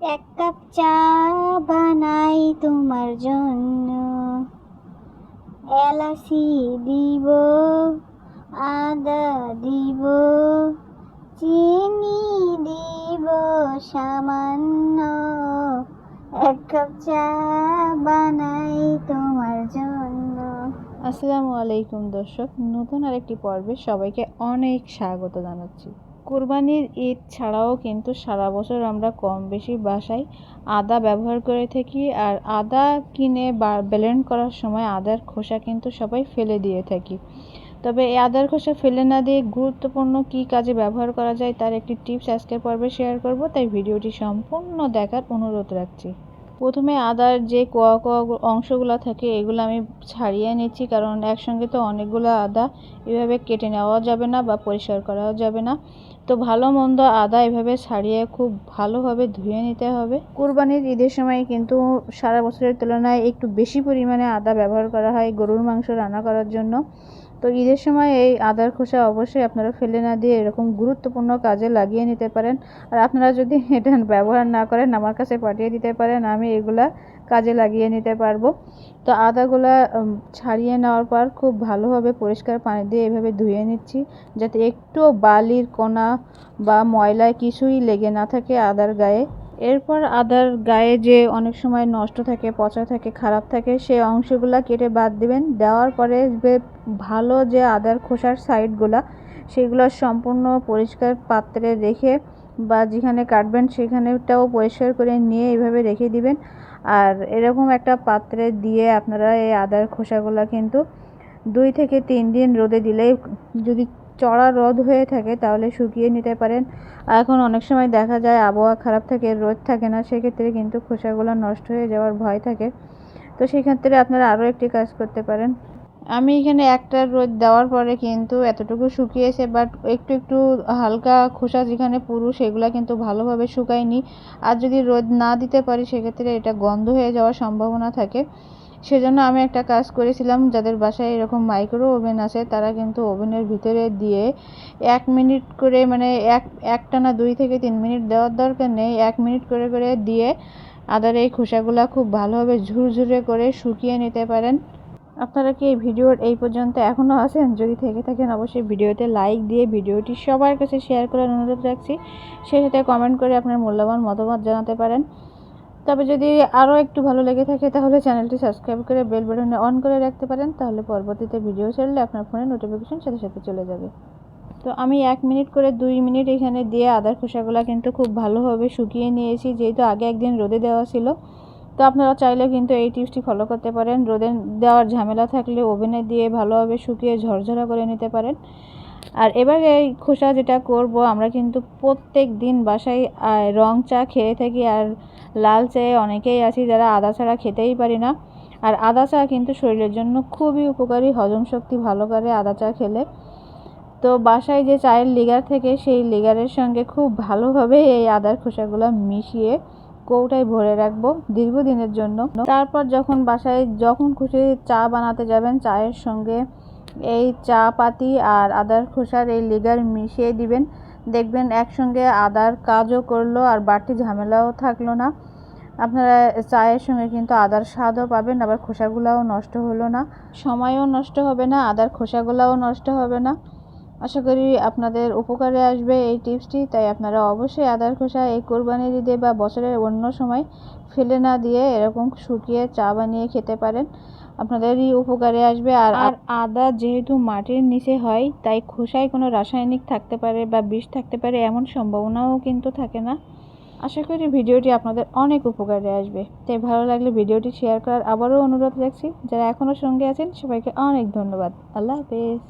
এক কাপ চা বানাই তোমার জন্য। এলাচি দিব, আদা দিব, চিনি দিব সামান্য। এক কাপ চা বানাই তোমার জন্য। আসসালামু আলাইকুম দর্শক, নতুন আরেকটি পর্বে সবাইকে অনেক স্বাগত জানাচ্ছি। কোরবানির ঈদ ছাড়াও কিন্তু সারা বছর আমরা কম বেশি বাসায় আদা ব্যবহার করে থাকি আর আদা কিনে বা ব্লেন্ড করার সময় আদার খোসা কিন্তু সবাই ফেলে দিয়ে থাকি। তবে এই আদার খোসা ফেলে না দিয়ে গুরুত্বপূর্ণ কী কাজে ব্যবহার করা যায় তার একটি টিপস আজকের পর্বে শেয়ার করব, তাই ভিডিওটি সম্পূর্ণ দেখার অনুরোধ রাখছি। প্রথমে আদার যে কোয়া কোয়া অংশগুলো থাকে এগুলো আমি ছাড়িয়ে নিচ্ছি কারণ একসঙ্গে তো অনেকগুলো আদা এভাবে কেটে নেওয়া যাবে না বা পরিষ্কার করাও যাবে না। তো ভালো মন্দ আদা এভাবে ছাড়িয়ে খুব ভালোভাবে ধুয়ে নিতে হবে। কুরবানির ঈদের সময় কিন্তু সারা বছরের তুলনায় একটু বেশি পরিমাণে আদা ব্যবহার করা হয় গরুর মাংস রান্না করার জন্য। তো ঈদের সময় এই আদার খোসা অবশ্যই আপনারা ফেলে না দিয়ে এরকম গুরুত্বপূর্ণ কাজে লাগিয়ে নিতে পারেন। আর আপনারা যদি এটা ব্যবহার না করেন, আমার কাছে পাঠিয়ে দিতে পারেন, আমি এগুলা কাজে লাগিয়ে নিতে পারব। তো আদাগুলা ছাড়িয়ে নেওয়ার পর খুব ভালোভাবে পরিষ্কার পানি দিয়ে এভাবে ধুয়ে নিচ্ছি, যাতে একটু বালির কোনা বা ময়লায় কিছুই লেগে না থাকে আদার গায়ে। এরপর আদার গায়ে যে অনেক সময় নষ্ট থাকে, পচা থাকে, খারাপ থাকে, সেই অংশগুলো কেটে বাদ দিবেন। দেওয়ার পরে ভালো যে আদার খোসার সাইডগুলো, সেগুলো সম্পূর্ণ পরিষ্কার পাত্রে রেখে বা যেখানে কাটবেন সেখানেটাও পরিষ্কার করে নিয়ে এইভাবে রেখে দিবেন। আর এরকম একটা পাত্রে দিয়ে আপনারা এই আদার খোসাগুলো কিন্তু দুই থেকে তিন দিন রোদে দিলেই যদি চড়া রোদ হয়ে থাকে তাহলে শুকিয়ে নিতে পারেন। আর এখন অনেক সময় দেখা যায় আবহাওয়া খারাপ থাকে, রোদ থাকে না, সেক্ষেত্রে কিন্তু খোসাগুলো নষ্ট হয়ে যাওয়ার ভয় থাকে। তো সেক্ষেত্রে আপনারা আরও একটি কাজ করতে পারেন। আমি এখানে একটা রোদ দেওয়ার পরে কিন্তু এতটুকু শুকিয়েছে বাট একটু একটু হালকা খোসা যেখানে পুরু সেগুলো কিন্তু ভালোভাবে শুকায়নি। আর যদি রোদ না দিতে পারি, সেক্ষেত্রে এটা গন্ধ হয়ে যাওয়ার সম্ভাবনা থাকে। সেজন্য আমি একটা কাজ করেছিলাম, যাদের বাসায় এরকম মাইক্রো ওভেন আছে, তারা কিন্তু ওভেনের ভিতরে দিয়ে এক মিনিট করে মানে এক, একটা না দুই থেকে তিন মিনিট দেওয়ার দরকার নেই, এক মিনিট করে করে দিয়ে আদার এই খোসাগুলো খুব ভালোভাবে ঝুরঝুরে করে শুকিয়ে নিতে পারেন। আপনারা কি এই ভিডিওর এই পর্যন্ত এখনও আছেন? যদি থেকে থাকেন, অবশ্যই ভিডিওতে লাইক দিয়ে ভিডিওটি সবার কাছে শেয়ার করার অনুরোধ রাখছি। সেই সাথে কমেন্ট করে আপনার মূল্যবান মতামত জানাতে পারেন। তবে যদি আরও একটু ভালো লেগে থাকে, তাহলে চ্যানেলটি সাবস্ক্রাইব করে বেল বাটনে অন করে রাখতে পারেন, তাহলে পরবর্তীতে ভিডিও ছাড়লে আপনার ফোনে নোটিফিকেশন সাথে সাথে চলে যাবে। তো আমি এক মিনিট করে দুই মিনিট এখানে দিয়ে আদার খোসাগুলো কিন্তু খুব ভালোভাবে শুকিয়ে নিয়েছি, যেহেতু আগে একদিন রোদে দেওয়া ছিল। তো আপনারা চাইলে কিন্তু এই টিপসটি ফলো করতে পারেন। রোদে দেওয়ার ঝামেলা থাকলে ওভেনে দিয়ে ভালোভাবে শুকিয়ে ঝরঝরা করে নিতে পারেন। আর এবার এই খোসা যেটা করব, আমরা কিন্তু প্রত্যেক দিন বাসায় রং চা খেয়ে থাকি। আর লাল চায়ে অনেকেই আছি যারা আদা ছাড়া খেতেই পারি না। আর আদা চা কিন্তু শরীরের জন্য খুবই উপকারী, হজম শক্তি ভালো করে আদা চা খেলে। তো বাসায় যে চায়ের লিগার থেকে, সেই লিগারের সঙ্গে খুব ভালোভাবে এই আদার খোসাগুলো মিশিয়ে কৌটায় ভরে রাখব দীর্ঘদিনের জন্য। তারপর যখন বাসায়, যখন খুশি চা বানাতে যাবেন, চায়ের সঙ্গে এই চা পাতি আর আদার খোসার এই লিগার মিশিয়ে দিবেন। দেখবেন একসঙ্গে আদার কাজও করল আর বাড়তি ঝামেলাও থাকল না। আপনারা চায়ের সঙ্গে কিন্তু আদার স্বাদও পাবেন, আবার খোসাগুলাও নষ্ট হলো না। সময়ও নষ্ট হবে না, আদার খোসাগুলাও নষ্ট হবে না। আশা করি আপনাদের উপকারে আসবে এই টিপসটি, তাই আপনারা অবশ্যই আদার খোসা এই কোরবানি ঈদে বা বছরের অন্য সময় ফেলে না দিয়ে এরকম শুকিয়ে চা বানিয়ে খেতে পারেন। আপনাদেরই উপকারে আসবে আর আর আদা যেহেতু মাটির নিচে হয় তাই খোসায় কোনো রাসায়নিক থাকতে পারে বা বিষ থাকতে পারে এমন সম্ভাবনাও কিন্তু থাকে না। আশা করি ভিডিওটি আপনাদের অনেক উপকারে আসবে। তাই ভালো লাগলে ভিডিওটি শেয়ার করার আবারও অনুরোধ রাখছি। যারা এখনও সঙ্গে আছেন সবাইকে অনেক ধন্যবাদ। আল্লাহ হাফেজ।